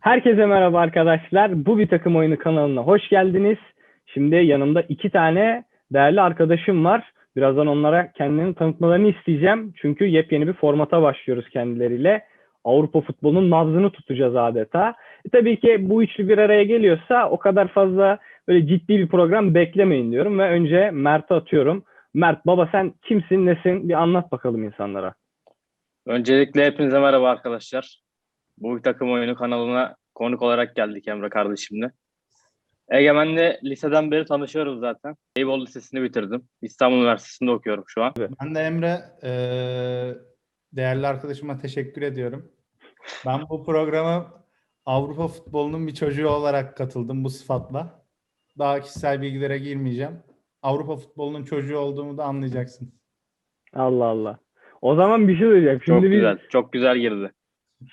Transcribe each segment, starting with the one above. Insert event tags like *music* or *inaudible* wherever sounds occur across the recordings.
Herkese merhaba arkadaşlar. Bu bir takım oyunu kanalına hoş geldiniz. Şimdi yanımda iki tane değerli arkadaşım var. Birazdan onlara kendini tanıtmalarını isteyeceğim. Çünkü yepyeni bir formata başlıyoruz kendileriyle. Avrupa futbolunun nabzını tutacağız adeta. E tabii ki bu üçlü bir araya geliyorsa o kadar fazla böyle ciddi bir program beklemeyin diyorum ve önce Mert'e atıyorum. Mert baba sen kimsin nesin bir anlat bakalım insanlara. Öncelikle hepinize merhaba arkadaşlar. Bu takım oyunu kanalına konuk olarak geldik Emre kardeşimle. Egemen'le liseden beri tanışıyoruz zaten. Eyüboğlu Lisesi'ni bitirdim. İstanbul Üniversitesi'nde okuyorum şu an. Ben de Emre, eee, değerli arkadaşıma teşekkür ediyorum. Ben bu programa Avrupa futbolunun bir çocuğu olarak katıldım bu sıfatla. Daha kişisel bilgilere girmeyeceğim. Avrupa futbolunun çocuğu olduğumu da anlayacaksın. Allah Allah. O zaman bir şey söyleyeceğim. Çok Şimdi biz güzel. Çok güzel girdi.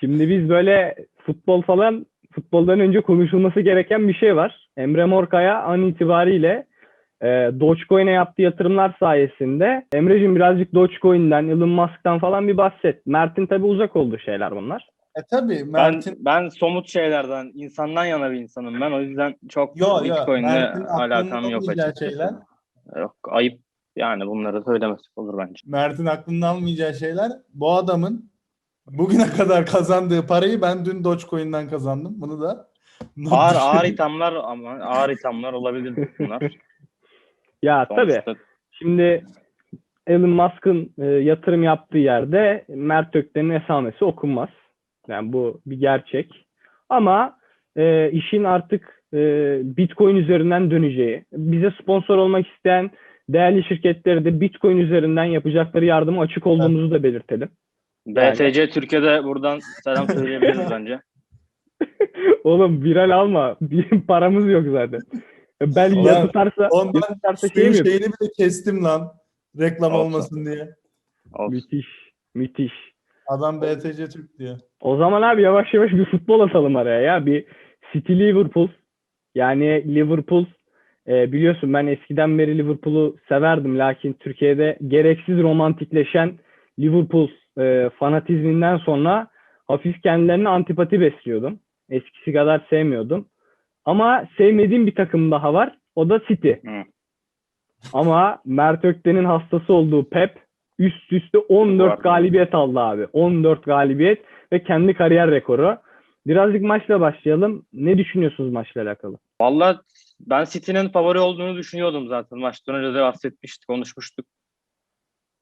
Şimdi biz böyle futbol falan futboldan önce konuşulması gereken bir şey var. Emre Morkaya an itibariyle e, Dogecoin'e yaptığı yatırımlar sayesinde Emre'cim birazcık Dogecoin'den, Elon Musk'tan falan bir bahset. Mert'in tabii uzak olduğu şeyler bunlar. E tabii Ben, Mert'in ben somut şeylerden, insandan yana bir insanım ben. O yüzden çok yo yo Bitcoin'le alakam yok açıkçası. şeyler, Yok, ayıp yani bunları söylemesek olur bence. Mert'in aklında almayacağı şeyler bu adamın bugüne kadar kazandığı parayı ben dün Dogecoin'den kazandım. Bunu da Ağır ağır ithamlar ama ağır ithamlar olabilir bunlar. *laughs* Ya tabii. Sonuçta Şimdi Elon Musk'ın e, yatırım yaptığı yerde Mert Ökten'in esamesi okunmaz. Yani bu bir gerçek. Ama e, işin artık e, Bitcoin üzerinden döneceği, bize sponsor olmak isteyen değerli şirketleri de Bitcoin üzerinden yapacakları yardıma açık olduğumuzu da belirtelim. BTC Türkiye'de buradan selam söyleyebiliriz *laughs* bence. Oğlum viral alma. *laughs* Bir paramız yok zaten. Belki ya Ulan, tutarsa, Ondan ya tutarsa şey mi şeyini bile kestim lan. Reklam Olsun. olmasın diye. Olsun. Müthiş. Müthiş. Adam BTC Türk diyor. O zaman abi yavaş yavaş bir futbol atalım araya ya. Bir City Liverpool. Yani Liverpool e, biliyorsun ben eskiden beri Liverpool'u severdim. Lakin Türkiye'de gereksiz romantikleşen Liverpool e, fanatizminden sonra hafif kendilerine antipati besliyordum. Eskisi kadar sevmiyordum. Ama sevmediğim bir takım daha var. O da City. Hı. Ama Mert Ökten'in hastası olduğu Pep üst üste 14 Var. galibiyet aldı abi. 14 galibiyet ve kendi kariyer rekoru. Birazcık maçla başlayalım. Ne düşünüyorsunuz maçla alakalı? Valla ben City'nin favori olduğunu düşünüyordum zaten. Maçtan önce de bahsetmiştik, konuşmuştuk.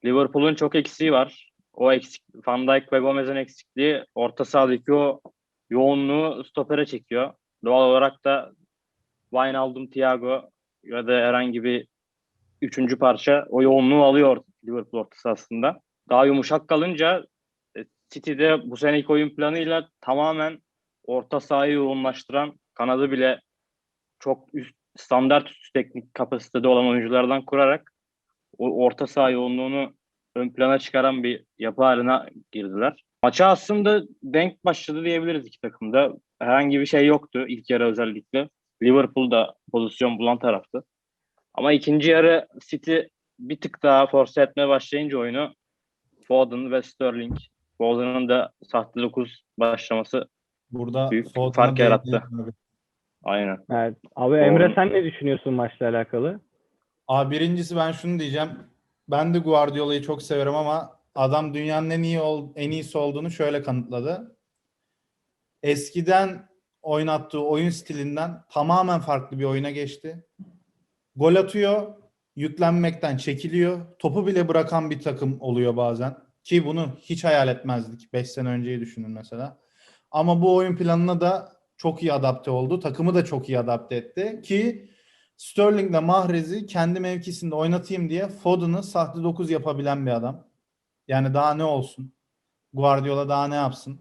Liverpool'un çok eksiği var. O eksik, Van Dijk ve Gomez'in eksikliği orta sahadaki o yoğunluğu stopere çekiyor. Doğal olarak da Wijnaldum, Thiago ya da herhangi bir üçüncü parça o yoğunluğu alıyor Liverpool orta sahasında. Daha yumuşak kalınca e, City'de bu seneki oyun planıyla tamamen orta sahayı yoğunlaştıran kanadı bile çok üst standart üst teknik kapasitede olan oyunculardan kurarak o orta saha yoğunluğunu ön plana çıkaran bir yapı haline girdiler. Maça aslında denk başladı diyebiliriz iki takımda. Herhangi bir şey yoktu ilk yarı özellikle. Liverpool da pozisyon bulan taraftı. Ama ikinci yarı City bir tık daha force etmeye başlayınca oyunu Foden ve Sterling. Foden'ın da sahte 9 başlaması Burada Büyük Foden'a fark yarattı. abi. aynen. Evet. Abi Emre sen ne düşünüyorsun maçla alakalı? Abi birincisi ben şunu diyeceğim. Ben de Guardiola'yı çok severim ama adam dünyanın en iyi ol, en iyisi olduğunu şöyle kanıtladı. Eskiden oynattığı oyun stilinden tamamen farklı bir oyuna geçti. Gol atıyor, yüklenmekten çekiliyor. Topu bile bırakan bir takım oluyor bazen. Ki bunu hiç hayal etmezdik. 5 sene önceyi düşünün mesela. Ama bu oyun planına da çok iyi adapte oldu. Takımı da çok iyi adapte etti. Ki Sterling'le Mahrez'i kendi mevkisinde oynatayım diye Foden'ı sahte 9 yapabilen bir adam. Yani daha ne olsun? Guardiola daha ne yapsın?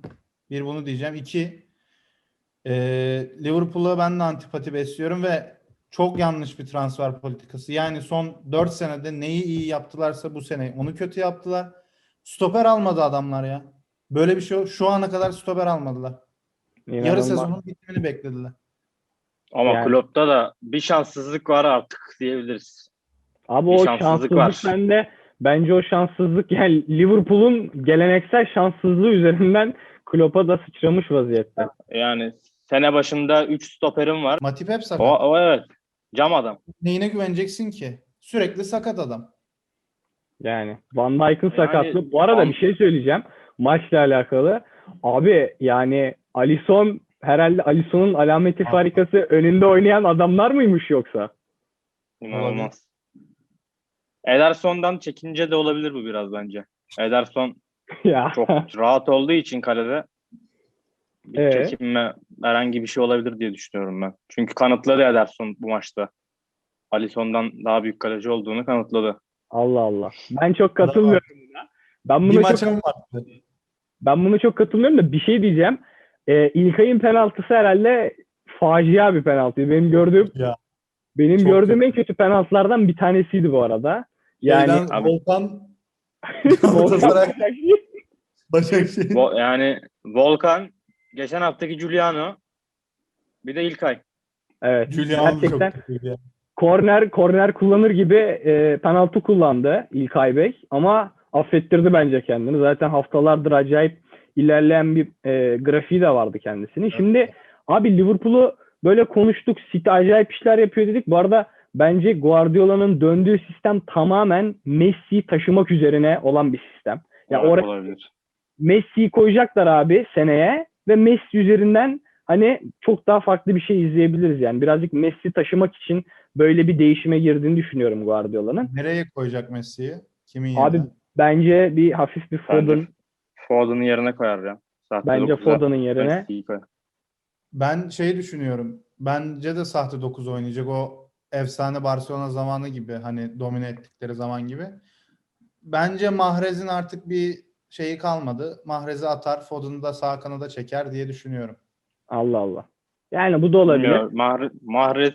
Bir bunu diyeceğim. İki, e, Liverpool'a ben de antipati besliyorum ve çok yanlış bir transfer politikası. Yani son 4 senede neyi iyi yaptılarsa bu sene onu kötü yaptılar. Stoper almadı adamlar ya. Böyle bir şey. Şu ana kadar stoper almadılar. Yarı İnanılmaz. sezonun bitimini beklediler. Ama Yani- Klopp'ta da bir şanssızlık var artık diyebiliriz. Abi Bir o şanssızlık şanssızlık var. bende bence o şanssızlık yani Liverpool'un geleneksel şanssızlığı üzerinden Klopp'a da sıçramış vaziyette. Yani Sene başında 3 stoperim var. Matip hep sakat. O, o evet. Cam adam. Neyine güveneceksin ki? Sürekli sakat adam. Yani Van Dijk'ın Yani sakatlığı. Bu arada Van- bir şey söyleyeceğim. Maçla alakalı. Abi yani Alisson herhalde Alisson'un alameti farikası önünde oynayan adamlar mıymış yoksa? İnanılmaz. Ederson'dan çekince de olabilir bu biraz bence. Ederson *laughs* ya. çok rahat olduğu için kalede bir Evet. çekinme herhangi bir şey olabilir diye düşünüyorum ben. Çünkü kanıtladı Ederson bu maçta. Alisson'dan daha büyük kaleci olduğunu kanıtladı. Allah Allah. Ben çok katılmıyorum buna. Ben Bir buna çok, mı baktı? ben buna çok katılmıyorum da bir şey diyeceğim. Ee, İlkay'ın penaltısı herhalde facia bir penaltı. Benim gördüğüm Ya. benim Çok gördüğüm kötü. en kötü penaltılardan bir tanesiydi bu arada. Yani Şeyden Abi- Volkan *laughs* Galatasaray Başakşehir. Yani Volkan, geçen haftaki Giuliano, bir de İlkay. evet. Giuliano gerçekten çok korner korner kullanır gibi e, penaltı kullandı İlkay Bey ama affettirdi bence kendini. Zaten haftalardır acayip ilerleyen bir e, grafiği de vardı kendisinin. Şimdi abi Liverpool'u böyle konuştuk. City acayip işler yapıyor dedik. Bu arada bence Guardiola'nın döndüğü sistem tamamen Messi'yi taşımak üzerine olan bir sistem. Ya Evet, oraya olabilir. Messi'yi koyacaklar abi seneye ve Messi üzerinden hani çok daha farklı bir şey izleyebiliriz yani. Birazcık Messi taşımak için böyle bir değişime girdiğini düşünüyorum Guardiola'nın. Nereye koyacak Messi'yi? Kimin Abi yerine? bence bir hafif bir Foden, Foden'ın yerine koyar ya. Sahte bence Foden'ın yerine. Ben şey düşünüyorum. Bence de sahte 9 oynayacak. O efsane Barcelona zamanı gibi hani domine ettikleri zaman gibi. Bence Mahrez'in artık bir şeyi kalmadı. Mahrez'i atar, Foden'ı da sağ kanada çeker diye düşünüyorum. Allah Allah. Yani bu da olabilir. Bilmiyorum, Mahrez, Mahrez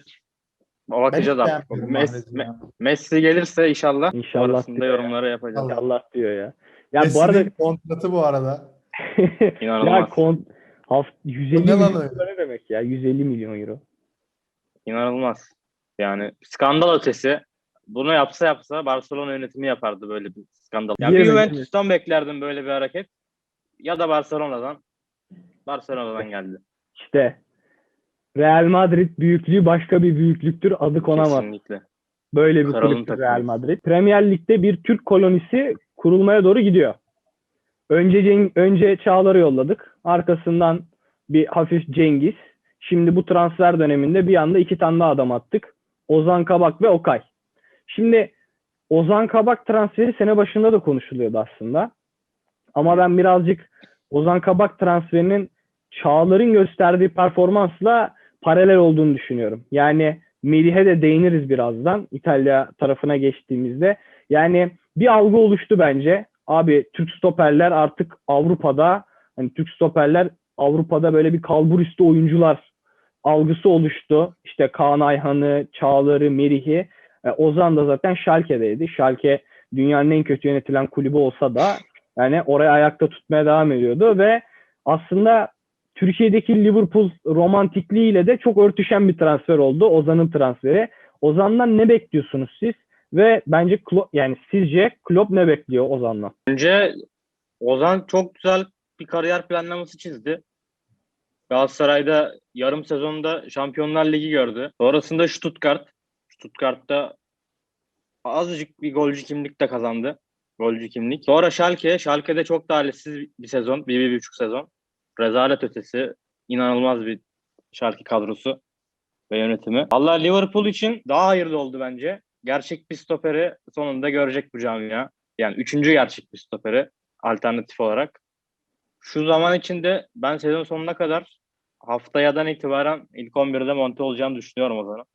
bakacağız artık. Messi, ya. Messi gelirse inşallah, İnşallah ya. yorumları yapacağız. Allah diyor ya. Ya bu Messi'nin arada kontratı bu arada. *laughs* ya İnanılmaz. kon, haft, 150 Bu ne lan milyon euro ne demek ya? 150 milyon euro. İnanılmaz. Yani skandal ötesi. Bunu yapsa yapsa Barcelona yönetimi yapardı böyle bir skandal. Ya bir Juventus'tan beklerdim böyle bir hareket. Ya da Barcelona'dan. Barcelona'dan geldi. İşte Real Madrid büyüklüğü başka bir büyüklüktür. Adı konamaz. Kesinlikle. Böyle bir takımı. Real Madrid. Premier Lig'de bir Türk kolonisi kurulmaya doğru gidiyor. Önce önce Çağlar'ı yolladık. Arkasından bir hafif Cengiz. Şimdi bu transfer döneminde bir anda iki tane daha adam attık. Ozan Kabak ve Okay. Şimdi Ozan Kabak transferi sene başında da konuşuluyordu aslında. Ama ben birazcık Ozan Kabak transferinin Çağlar'ın gösterdiği performansla paralel olduğunu düşünüyorum. Yani Melih'e de değiniriz birazdan İtalya tarafına geçtiğimizde. Yani bir algı oluştu bence. Abi Türk stoperler artık Avrupa'da hani Türk stoperler Avrupa'da böyle bir kalburüstü oyuncular algısı oluştu. İşte Kaan Ayhan'ı, Çağlar'ı, Merih'i. E, Ozan da zaten Schalke'deydi. Schalke dünyanın en kötü yönetilen kulübü olsa da yani oraya ayakta tutmaya devam ediyordu ve aslında Türkiye'deki Liverpool romantikliğiyle de çok örtüşen bir transfer oldu Ozan'ın transferi. Ozan'dan ne bekliyorsunuz siz? Ve bence Klopp, yani sizce Klopp ne bekliyor Ozan'dan? Önce Ozan çok güzel bir kariyer planlaması çizdi. Galatasaray'da yarım sezonda Şampiyonlar Ligi gördü. Sonrasında Stuttgart. Stuttgart'ta azıcık bir golcü kimlik de kazandı. Golcü kimlik. Sonra Schalke. Schalke'de çok talihsiz bir sezon. Bir, bir buçuk sezon. Rezalet ötesi. inanılmaz bir Schalke kadrosu ve yönetimi. Allah Liverpool için daha hayırlı oldu bence. Gerçek bir stoperi sonunda görecek bu camia. Yani üçüncü gerçek bir stoperi alternatif olarak. Şu zaman içinde ben sezon sonuna kadar haftayadan itibaren ilk 11'de monte olacağını düşünüyorum o zaman.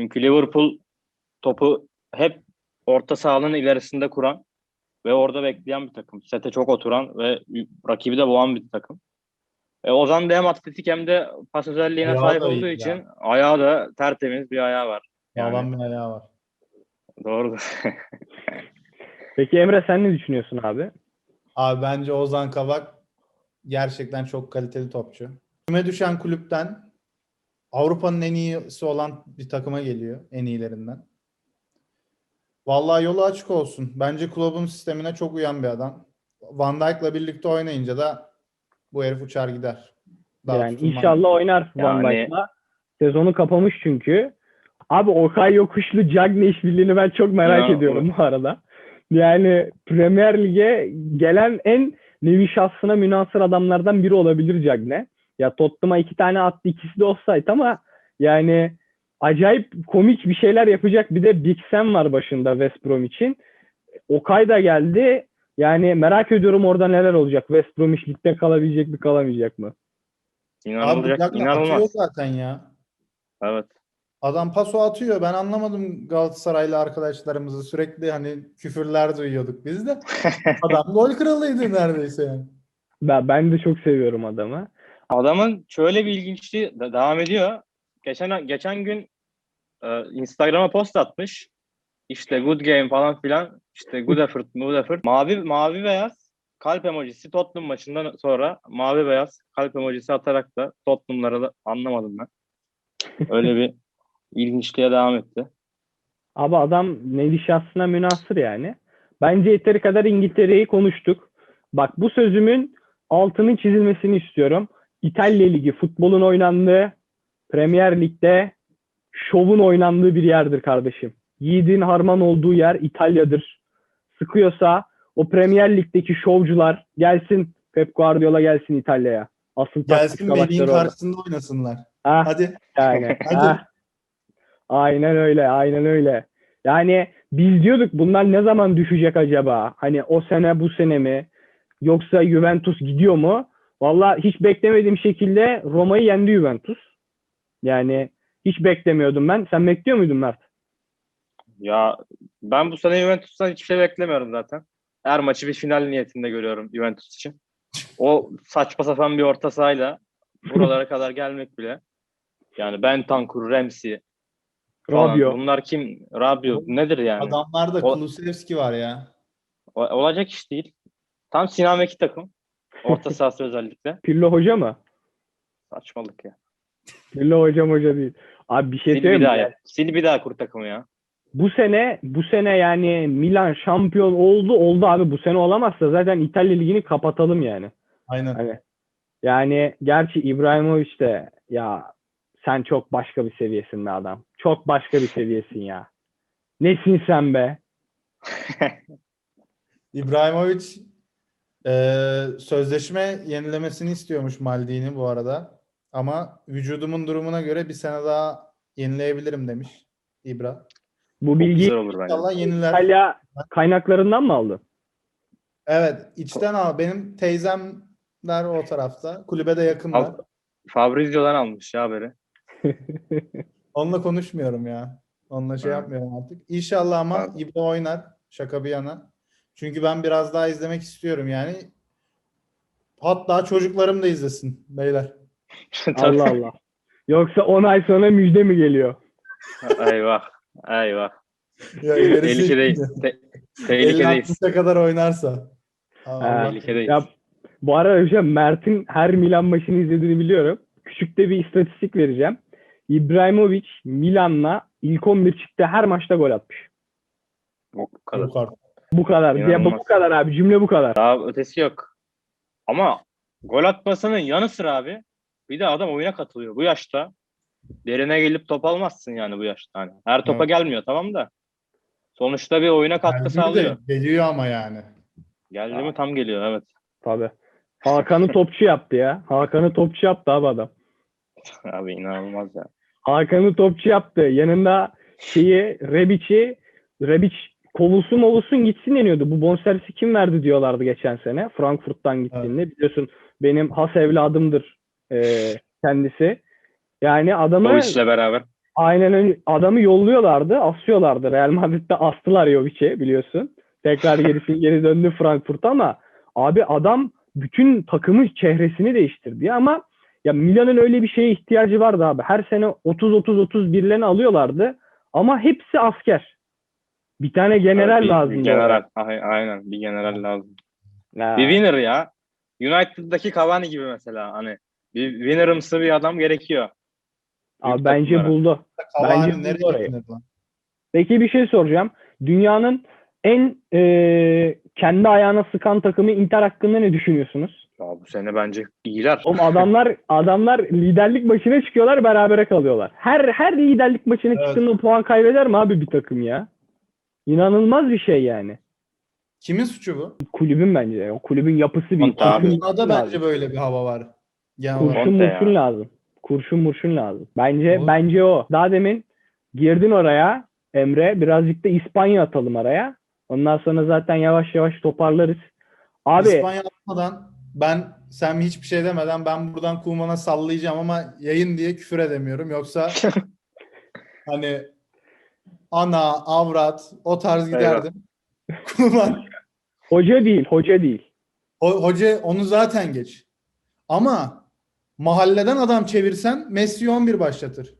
Çünkü Liverpool topu hep orta sahanın ilerisinde kuran ve orada bekleyen bir takım. Sete çok oturan ve rakibi de boğan bir takım. E, Ozan da hem atletik hem de pas özelliğine Ayağı sahip olduğu ya. için ayağı da tertemiz bir ayağı var. Yani. Sağlam bir ayağı var. Doğrudur. Peki Emre sen ne düşünüyorsun abi? Abi bence Ozan Kabak gerçekten çok kaliteli topçu. Küme düşen kulüpten Avrupa'nın en iyisi olan bir takıma geliyor. En iyilerinden. Vallahi yolu açık olsun. Bence kulübün sistemine çok uyan bir adam. Van Dijk'la birlikte oynayınca da bu herif uçar gider. Daha yani tutunma- inşallah oynar Van Yani- Dijk'la. Sezonu kapamış çünkü. Abi Okay Yokuşlu Cagney işbirliğini ben çok merak Ya, ediyorum bu arada. Yani Premier Lig'e gelen en nevi şahsına münasır adamlardan biri olabilir Cagney. Ya Tottenham'a iki tane attı ikisi de offside ama yani acayip komik bir şeyler yapacak bir de Big Sam var başında West Brom için. Okay da geldi. Yani merak ediyorum orada neler olacak. West Bromwich ligde kalabilecek mi kalamayacak mı? Abi İnanılacak, atıyor inanılmaz. zaten ya. Evet. Adam paso atıyor. Ben anlamadım Galatasaraylı arkadaşlarımızı. Sürekli hani küfürler duyuyorduk biz de. *laughs* Adam gol kralıydı neredeyse yani. Ben, ben de çok seviyorum adamı. Adamın şöyle bir ilginçliği de- devam ediyor. Geçen geçen gün e, Instagram'a post atmış. İşte good game falan filan. İşte good effort, good effort. Mavi mavi beyaz kalp emojisi Tottenham maçından sonra mavi beyaz kalp emojisi atarak da Tottenham'ları da anlamadım ben. Öyle bir ilginçliğe devam etti. Abi adam nevi şahsına münasır yani. Bence yeteri kadar İngiltere'yi konuştuk. Bak bu sözümün altının çizilmesini istiyorum. İtalya Ligi futbolun oynandığı, Premier Lig'de şovun oynandığı bir yerdir kardeşim. Yiğidin harman olduğu yer İtalya'dır. Sıkıyorsa o Premier Lig'deki şovcular gelsin Pep Guardiola gelsin İtalya'ya. Asıl Gelsin Melih'in karşısında oynasınlar. Ah, Hadi. yani. Hadi. ah. Aynen öyle, aynen öyle. Yani biz diyorduk bunlar ne zaman düşecek acaba? Hani o sene bu sene mi? Yoksa Juventus gidiyor mu? Valla hiç beklemediğim şekilde Roma'yı yendi Juventus. Yani hiç beklemiyordum ben. Sen bekliyor muydun Mert? Ya ben bu sene Juventus'tan hiçbir şey beklemiyorum zaten. Her maçı bir final niyetinde görüyorum Juventus için. O saçma sapan bir orta sahayla *laughs* buralara kadar gelmek bile. Yani Bentancur, Ramsey. Rabio. Bunlar kim? Rabio nedir yani? Adamlarda O- Kulusevski var ya. O- olacak iş değil. Tam Sinameki takım. Orta *laughs* sahası özellikle. Pirlo hoca mı? Saçmalık ya. Pirlo hocam hoca değil. Abi bir şey Sil bir söyleyeyim daha mi? yap. Sil bir daha kur takımı ya. Bu sene bu sene yani Milan şampiyon oldu oldu abi. Bu sene olamazsa zaten İtalya Ligi'ni kapatalım yani. Aynen. Hani yani gerçi İbrahimovic de ya sen çok başka bir seviyesin be adam. Çok başka bir seviyesin ya. Nesin sen be? *laughs* İbrahimovic eee, sözleşme yenilemesini istiyormuş Maldini bu arada. Ama vücudumun durumuna göre bir sene daha yenileyebilirim demiş İbra. Bu bence. İnşallah yeniler. İtalya kaynaklarından mı aldın? Evet, içten al. Benim teyzemler o tarafta. Kulübe de yakınlar. Fabrizio'dan almış ya haberi. *laughs* Onunla konuşmuyorum ya. Onunla şey yapmıyorum artık. İnşallah ama Pardon. İbra oynar. Şaka bir yana. Çünkü ben biraz daha izlemek istiyorum yani. Hatta çocuklarım da izlesin beyler. *laughs* Allah Allah. Yoksa 10 ay sonra müjde mi geliyor? *laughs* eyvah. Eyvah. Ya ilerisi Tehlikedeyiz. Te- tehlikedeyiz. 50-60'a kadar oynarsa. Ha, Allah Tehlikedeyiz. Ya bu arada hocam Mert'in her Milan maçını izlediğini biliyorum. Küçük de bir istatistik vereceğim. İbrahimovic Milan'la ilk 11 çıktı her maçta gol atmış. Bu kadar. Bu kadar. Ya bu, kadar abi. Cümle bu kadar. Daha ötesi yok. Ama gol atmasının yanı sıra abi bir de adam oyuna katılıyor. Bu yaşta derine gelip top almazsın yani bu yaşta. Hani her topa Evet. gelmiyor tamam da. Sonuçta bir oyuna katkı Geldi de sağlıyor. Geliyor ama yani. Geldi mi tam geliyor evet. Tabii. Hakan'ı topçu yaptı ya. Hakan'ı topçu yaptı abi adam. *laughs* Abi inanılmaz ya. Hakan'ı topçu yaptı. Yanında şeyi Rebic'i Rebic kovulsun movulsun gitsin deniyordu. Bu bonservisi kim verdi diyorlardı geçen sene. Frankfurt'tan gittiğinde. Biliyorsun benim has evladımdır e, kendisi. Yani adamı Jovic'le beraber. aynen öyle adamı yolluyorlardı, asıyorlardı. Real Madrid'de astılar Jovic'i biliyorsun. Tekrar gerisi *laughs* geri döndü Frankfurt'a ama abi adam bütün takımın çehresini değiştirdi ama ya Milan'ın öyle bir şeye ihtiyacı vardı abi. Her sene 30-30-30 birilerini alıyorlardı ama hepsi asker. Bir tane general bir, lazım. Bir general. Ay- Aynen bir general lazım. Ha. Bir winner ya. United'daki Cavani gibi mesela hani bir winner'ımsı bir adam gerekiyor. Abi Büyük bence takımlara. buldu. Cavani Bence nereye buldu orayı. Peki bir şey soracağım. Dünyanın en e, kendi ayağına sıkan takımı Inter hakkında ne düşünüyorsunuz? Ya bu sene bence iyiler. Oğlum adamlar adamlar liderlik maçına çıkıyorlar berabere kalıyorlar. Her her liderlik maçına Evet. çıktığında puan kaybeder mi abi bir takım ya? İnanılmaz bir şey yani. Kimin suçu bu? Kulübün bence. O kulübün yapısı bir Conte abi. kurşun, Dünyada bence böyle bir hava var. Olarak. kurşun Conte ya. murşun lazım. Kurşun murşun lazım. Bence Bu- bence o. Daha demin girdin oraya Emre. Birazcık da İspanya atalım araya. Ondan sonra zaten yavaş yavaş toparlarız. Abi İspanya atmadan ben sen hiçbir şey demeden ben buradan Kuman'a sallayacağım ama yayın diye küfür edemiyorum. Yoksa *laughs* hani ana, avrat o tarz giderdim. *laughs* Kuman hoca değil, hoca değil. Ho- hoca onu zaten geç. Ama mahalleden adam çevirsen Messi 11 başlatır.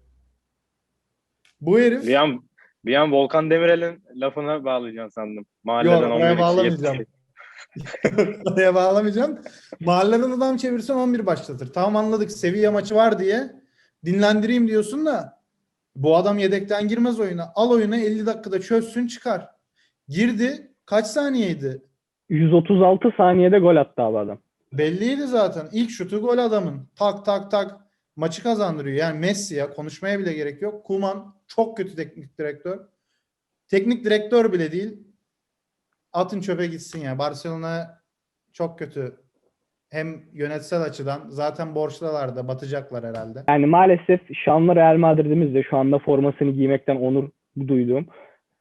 Bu herif Bir an, bir an Volkan Demirel'in lafına bağlayacaksın sandım. Mahalleden Yok, 11 oraya kişi bağlamayacağım. Oraya bağlamayacağım. Mahalleden adam çevirsen 11 başlatır. Tamam anladık. Seviye maçı var diye dinlendireyim diyorsun da bu adam yedekten girmez oyuna. Al oyunu 50 dakikada çözsün çıkar. Girdi. Kaç saniyeydi? 136 saniyede gol attı abi adam. Belliydi zaten. İlk şutu gol adamın. Tak tak tak. Maçı kazandırıyor. Yani Messi ya konuşmaya bile gerek yok. Kuman çok kötü teknik direktör. Teknik direktör bile değil. Atın çöpe gitsin ya. Barcelona çok kötü. Hem yönetsel açıdan zaten borçlular da batacaklar herhalde. Yani maalesef şanlı Real Madrid'imiz de şu anda formasını giymekten onur duydum.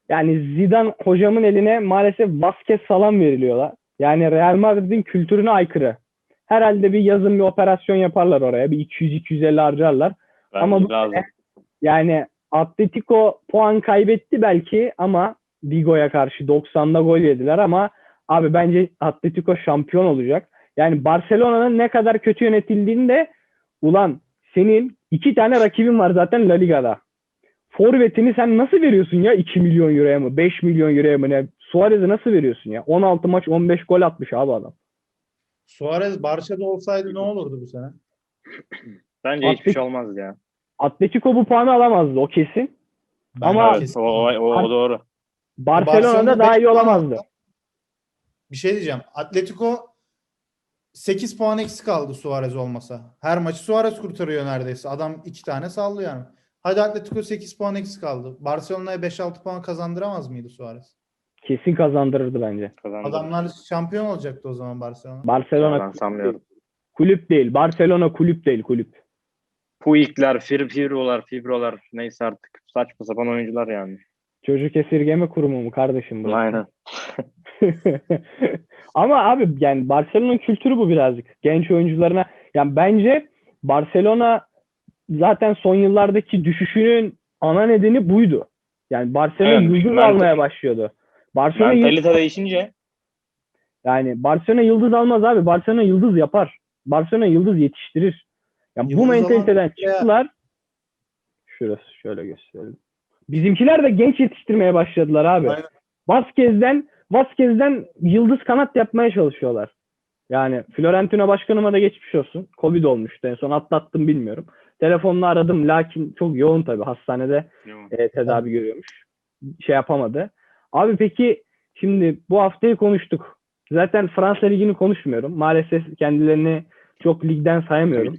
Yani Zidane hocamın eline maalesef basket salam veriliyorlar. Yani Real Madrid'in kültürüne aykırı. Herhalde bir yazın bir operasyon yaparlar oraya. Bir 200-250 harcarlar. Bence Ama bu lazım. Yani Atletico puan kaybetti belki ama Vigo'ya karşı 90'da gol yediler ama abi bence Atletico şampiyon olacak. Yani Barcelona'nın ne kadar kötü yönetildiğinde ulan senin iki tane rakibin var zaten La Liga'da. Forvetini sen nasıl veriyorsun ya 2 milyon euroya mı 5 milyon euroya mı ne? Suarez'e nasıl veriyorsun ya? 16 maç 15 gol atmış abi adam. Suarez Barça'da olsaydı ne olurdu bu sene? Bence hiçbir Atlet- şey olmaz ya. Atletico bu puanı alamazdı o kesin. Ben Ama- Evet, o, o, o, o doğru. Barcelona'da Barcelona daha iyi olamazdı. Bir şey diyeceğim. Atletico 8 puan eksik aldı Suarez olmasa. Her maçı Suarez kurtarıyor neredeyse. Adam 2 tane sallıyor yani. Hadi Atletico 8 puan eksik aldı. Barcelona'ya 5-6 puan kazandıramaz mıydı Suarez? Kesin kazandırırdı bence. Kazandı. Adamlar şampiyon olacaktı o zaman Barcelona. Barcelona ben sanmıyorum. kulüp değil. Barcelona kulüp değil kulüp. Puig'ler, Fir Firro'lar, Fibro'lar neyse artık saçma sapan oyuncular yani. Çocuk esirgeme kurumu mu kardeşim bu? Aynen. *laughs* Ama abi yani Barcelona'nın kültürü bu birazcık. Genç oyuncularına yani bence Barcelona zaten son yıllardaki düşüşünün ana nedeni buydu. Yani Barcelona Evet, yıldız mental- almaya başlıyordu. Barcelona yıldız, Mentalite değişince yani Barcelona yıldız almaz abi. Barcelona yıldız yapar. Barcelona yıldız yetiştirir. Ya bu Yıldız alan mentaliteden ya- çıktılar. Şurası şöyle gösterelim. Bizimkiler de genç yetiştirmeye başladılar abi. Aynen. Vasquez'den Vasquez'den yıldız kanat yapmaya çalışıyorlar. Yani Florentino başkanıma da geçmiş olsun. Covid olmuştu en son atlattım bilmiyorum. Telefonla aradım lakin çok yoğun tabii hastanede e, tedavi görüyormuş. Şey yapamadı. Abi peki şimdi bu haftayı konuştuk. Zaten Fransa Ligi'ni konuşmuyorum. Maalesef kendilerini çok ligden sayamıyorum.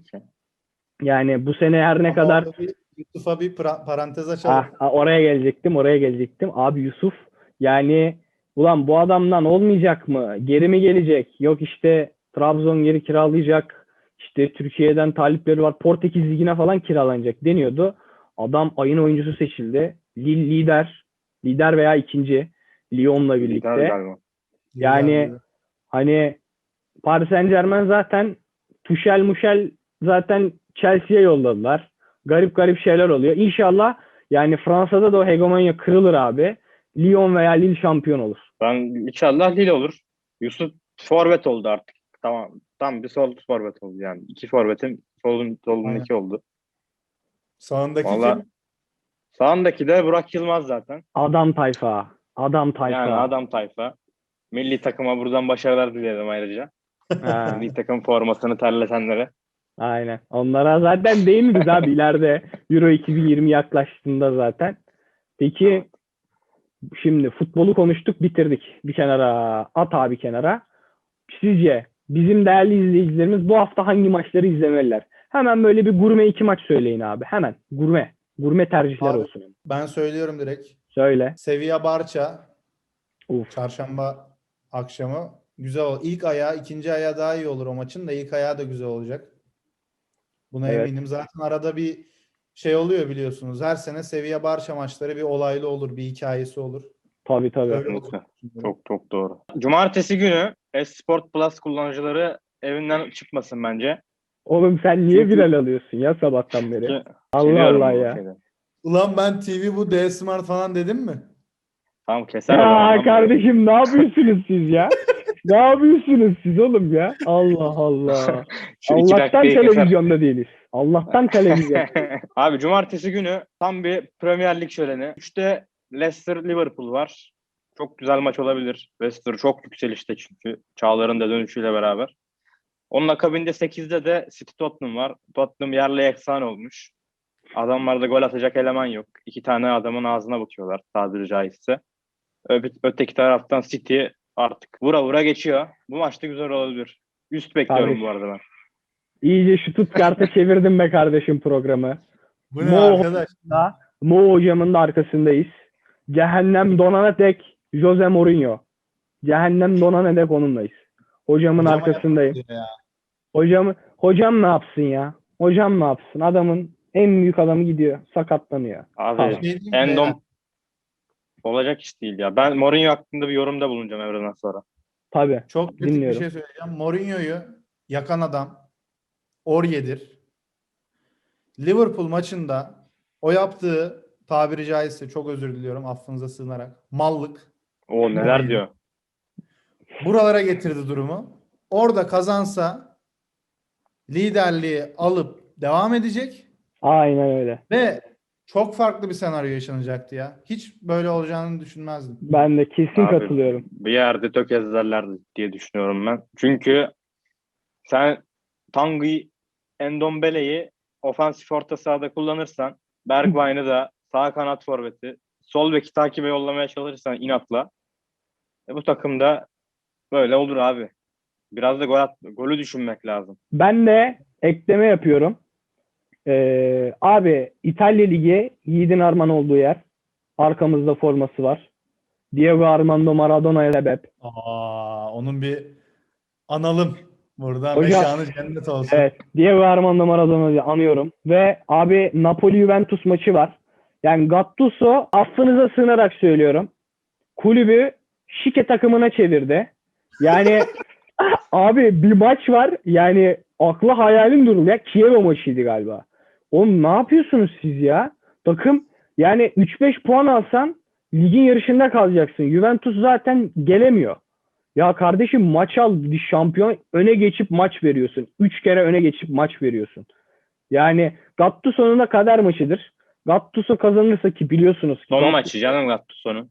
Yani bu sene her ne Ama kadar bir Yusuf'a bir pra- parantez açalım. Ah, oraya gelecektim, oraya gelecektim. Abi Yusuf yani ulan bu adamdan olmayacak mı? Geri mi gelecek? Yok işte Trabzon geri kiralayacak. İşte Türkiye'den talipleri var. Portekiz Ligi'ne falan kiralanacak deniyordu. Adam ayın oyuncusu seçildi. Lille lider. Lider veya ikinci. Lyon'la birlikte. galiba. yani- Hani Paris Saint Germain zaten Tuchel Muşel zaten Chelsea'ye yolladılar. Garip garip şeyler oluyor. İnşallah yani Fransa'da da o hegemonya kırılır abi. Lyon veya Lille şampiyon olur. Ben inşallah Lille olur. Yusuf forvet oldu artık. Tamam. Tam bir sol forvet oldu yani. İki forvetin solun solun Aynen. iki oldu. Sağındaki Vallahi kim? sağındaki de Burak Yılmaz zaten. Adam tayfa. Adam tayfa. Yani adam tayfa. Milli takıma buradan başarılar dilerim ayrıca. Milli takım formasını terletenlere. Aynen. Onlara zaten değiniriz abi *laughs* ileride Euro 2020 yaklaştığında zaten. Peki şimdi futbolu konuştuk bitirdik bir kenara. At abi kenara. Sizce bizim değerli izleyicilerimiz bu hafta hangi maçları izlemeliler? Hemen böyle bir gurme iki maç söyleyin abi. Hemen gurme. Gurme tercihler Abi. olsun. Ben söylüyorum direkt. Söyle. Sevilla Barça Uf. çarşamba akşamı güzel olur. İlk ayağı, ikinci ayağı daha iyi olur o maçın da ilk ayağı da güzel olacak. Buna Evet. eminim. Zaten arada bir şey oluyor biliyorsunuz. Her sene Sevilla Barça maçları bir olaylı olur, bir hikayesi olur. Tabii tabii. Öyle. Çok çok doğru. Cumartesi günü Esport Plus kullanıcıları evinden çıkmasın bence. Oğlum sen niye Çünkü- viral alıyorsun ya sabahtan beri? Çünkü Allah Allah ya. Ulan ben TV bu D Smart falan dedim mi? Tamam keser. Ya kardeşim ne yapıyorsunuz siz ya? *laughs* ne yapıyorsunuz siz oğlum ya? Allah Allah. *laughs* Allah'tan televizyonda değiliz. Allah'tan televizyon. *laughs* Abi cumartesi günü tam bir Premier Lig şöleni. Üçte Leicester Liverpool var. Çok güzel maç olabilir. Leicester çok yükselişte çünkü. Çağlar'ın da dönüşüyle beraber. Onun akabinde 8'de de City Tottenham var. Tottenham yerle eksan olmuş. Adamlarda gol atacak eleman yok. İki tane adamın ağzına bakıyorlar tabiri caizse. Öteki taraftan City artık vura vura geçiyor. Bu maçta güzel olabilir. Üst bekliyorum Tabii. bu arada ben. İyice şu Stuttgart'a *laughs* çevirdim be kardeşim programı. Bu ne Mo- arkadaş? Da, Mo hocamın da arkasındayız. Cehennem donana dek Jose Mourinho. Cehennem donana dek onunlayız. Hocamın Hocama arkasındayım. ya. Hocam, hocam ne yapsın ya? Hocam ne yapsın? Adamın en büyük adamı gidiyor. Sakatlanıyor. Abi Tamam. Şey Endom? Olacak iş değil ya. Ben Mourinho hakkında bir yorumda bulunacağım evreden sonra. Tabii. Çok kritik Dinliyorum. bir şey söyleyeceğim. Mourinho'yu yakan adam Orye'dir. Liverpool maçında o yaptığı tabiri caizse çok özür diliyorum affınıza sığınarak mallık O neler Mourinho. diyor. buralara getirdi durumu. Orada kazansa liderliği alıp devam edecek Aynen öyle. ve çok farklı bir senaryo yaşanacaktı ya. Hiç böyle olacağını düşünmezdim. Ben de kesin Abi, katılıyorum. Bir yerde tökezlerlerdi diye düşünüyorum ben. Çünkü sen Tanguy Endombele'yi ofansif orta sahada kullanırsan Bergwijn'ı da sağ kanat forveti sol beki takibe yollamaya çalışırsan inatla e, bu takımda böyle olur abi. Biraz da gol at, golü düşünmek lazım. Ben de ekleme yapıyorum. Ee, abi İtalya Ligi Yiğit'in Arman olduğu yer. Arkamızda forması var. Diego Armando Maradona'ya sebep. Aa, onun bir analım. Burada Hocam- mekanı cennet olsun. Evet. Diego Armando Maradona'yı anıyorum. Ve abi Napoli Juventus maçı var. Yani Gattuso affınıza sığınarak söylüyorum. Kulübü şike takımına çevirdi. Yani *laughs* abi bir maç var. Yani aklı hayalim durur ya. Kiev maçıydı galiba. Oğlum ne yapıyorsunuz siz ya? Takım yani 3-5 puan alsan ligin yarışında kalacaksın. Juventus zaten gelemiyor. Ya kardeşim maç al şampiyon öne geçip maç veriyorsun. Üç kere öne geçip maç veriyorsun. Yani Gattuso'nun da kader maçıdır. Gattuso kazanırsa ki biliyorsunuz ki Son Gat- maçı canım Gattuso'nun.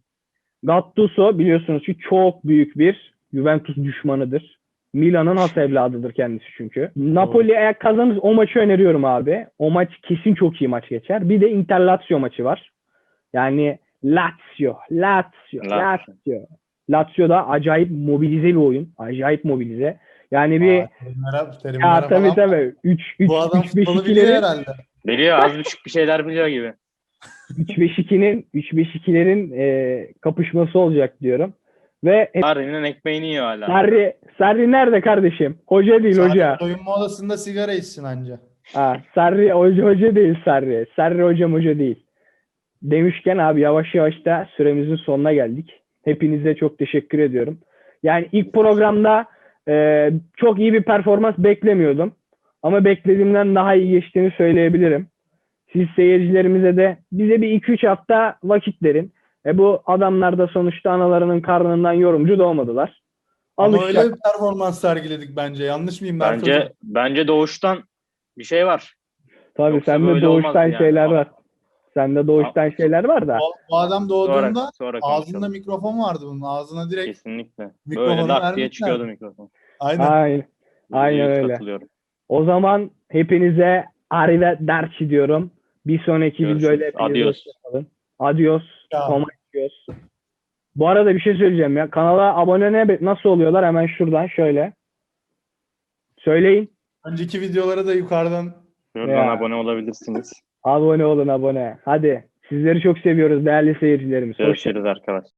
Gattuso biliyorsunuz ki çok büyük bir Juventus düşmanıdır. Milan'ın has evladıdır kendisi çünkü. Napoli eğer kazanır o maçı öneriyorum abi. O maç kesin çok iyi maç geçer. Bir de Inter Lazio maçı var. Yani Lazio, Lazio, Lazio. Lazio. Da acayip mobilize bir oyun. Acayip mobilize. Yani bir Aa, terimlere, terimlere ya tabii falan- tabii 3 3 Bu adam 3 5 futbolu biliyor 2'lerin herhalde. Biliyor az buçuk bir şeyler biliyor gibi. 3-5-2'nin 3-5-2'lerin e, kapışması olacak diyorum. Ve Sarri'nin ekmeğini yiyor hala. Sarri, Sarri nerede kardeşim? Hoca değil Sadece hoca. Soyunma odasında sigara içsin anca. Ha, Sarri hoca, hoca değil Sarri. Sarri hocam hoca değil. Demişken abi yavaş yavaş da süremizin sonuna geldik. Hepinize çok teşekkür ediyorum. Yani ilk programda e, çok iyi bir performans beklemiyordum. Ama beklediğimden daha iyi geçtiğini söyleyebilirim. Siz seyircilerimize de bize bir 2-3 hafta vakit verin. E bu adamlar da sonuçta analarının karnından yorumcu doğmadılar. Ama Alışacak. öyle bir performans sergiledik bence. Yanlış mıyım Berk Bence Hocam? bence doğuştan bir şey var. Tabii Yoksa sende böyle olmaz doğuştan yani. şeyler var. Sende doğuştan şeyler var da. Bu, bu adam Sonra, doğduğunda sonra ağzında konuşalım. mikrofon vardı bunun. Ağzına direkt Kesinlikle. Mikrofonu Böyle lak diye vermişler. çıkıyordu mikrofon. aynen. Aynen. Aynen yüz öyle. katılıyorum. O zaman hepinize arrivederci diyorum. Bir sonraki Görüşürüz. videoyla hepiniz Adios. hoşça kalın. Adios. Ciao. Tomatillos. Bu arada bir şey söyleyeceğim ya. Kanala abone ne nasıl oluyorlar? Hemen şuradan şöyle. Söyleyin. Önceki videolara da yukarıdan Şuradan Ya. abone olabilirsiniz. Abone olun abone. Hadi. Sizleri çok seviyoruz değerli seyircilerimiz. Hoşça Görüşürüz arkadaşlar.